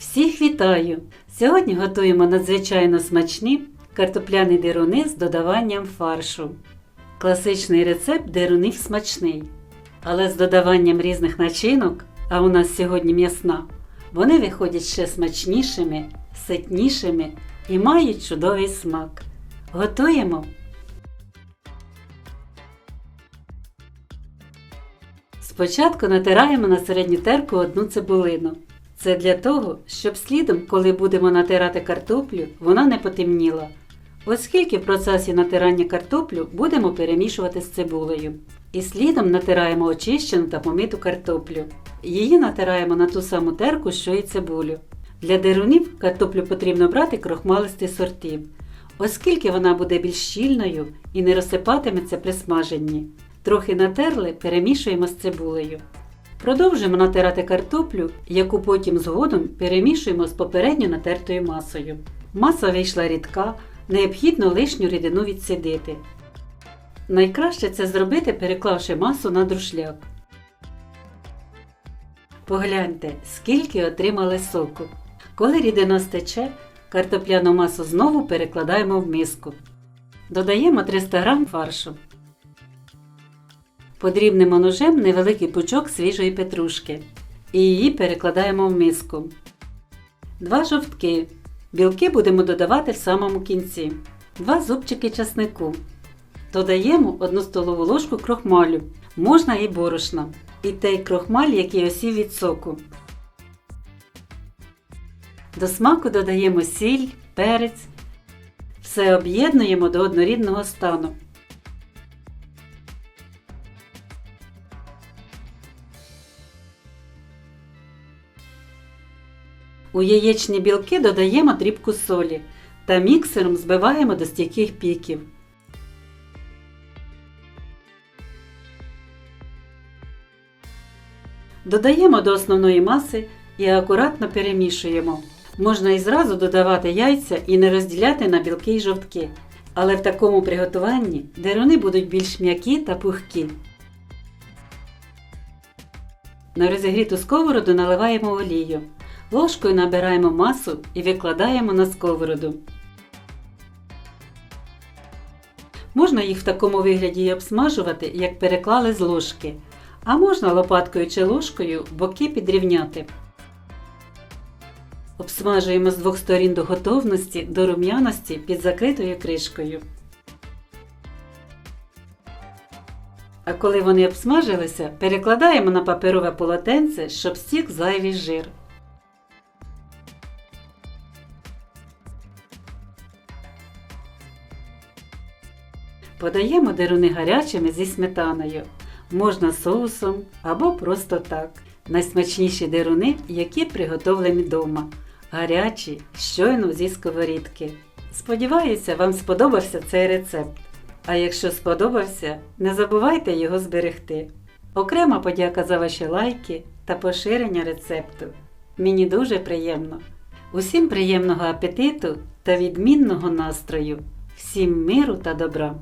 Всіх вітаю! Сьогодні готуємо надзвичайно смачні картопляні дируни з додаванням фаршу. Класичний рецепт дирунів смачний, але з додаванням різних начинок, а у нас сьогодні м'ясна, вони виходять ще смачнішими, ситнішими і мають чудовий смак. Готуємо! Спочатку натираємо на середню терку одну цибулину. Це для того, щоб слідом, коли будемо натирати картоплю, вона не потемніла. Оскільки в процесі натирання картоплю будемо перемішувати з цибулею. І слідом натираємо очищену та помиту картоплю. Її натираємо на ту саму терку, що і цибулю. Для дерунів картоплю потрібно брати крохмалистих сортів, оскільки вона буде більш щільною і не розсипатиметься при смаженні. Трохи натерли, перемішуємо з цибулею. Продовжуємо натирати картоплю, яку потім згодом перемішуємо з попередньо натертою масою. Маса вийшла рідка, необхідно лишню рідину відсидити. Найкраще це зробити, переклавши масу на друшляк. Погляньте, скільки отримали соку. Коли рідина стече, картопляну масу знову перекладаємо в миску. Додаємо 300 г фаршу. Подрібнемо ножем невеликий пучок свіжої петрушки і її перекладаємо в миску. Два жовтки. Білки будемо додавати в самому кінці. Два зубчики часнику. Додаємо 1 столову ложку крохмалю. Можна і борошна. І той крохмаль, який осів від соку. До смаку додаємо сіль, перець. Все об'єднуємо до однорідного стану. У яєчні білки додаємо дрібку солі та міксером збиваємо до стійких піків. Додаємо до основної маси і акуратно перемішуємо. Можна і зразу додавати яйця і не розділяти на білки й жовтки. Але в такому приготуванні деруни будуть більш м'які та пухкі. На розігріту сковороду наливаємо олію. Ложкою набираємо масу і викладаємо на сковороду. Можна їх в такому вигляді і обсмажувати, як переклали з ложки, а можна лопаткою чи ложкою боки підрівняти. Обсмажуємо з двох сторін до готовності до рум'яності під закритою кришкою. А коли вони обсмажилися, перекладаємо на паперове полотенце, щоб стік зайвий жир. Подаємо деруни гарячими зі сметаною. Можна соусом або просто так. Найсмачніші деруни, які приготовлені вдома. Гарячі, щойно зі сковорідки. Сподіваюся, вам сподобався цей рецепт. А якщо сподобався, не забувайте його зберегти. Окрема подяка за ваші лайки та поширення рецепту. Мені дуже приємно. Усім приємного апетиту та відмінного настрою! Всім миру та добра!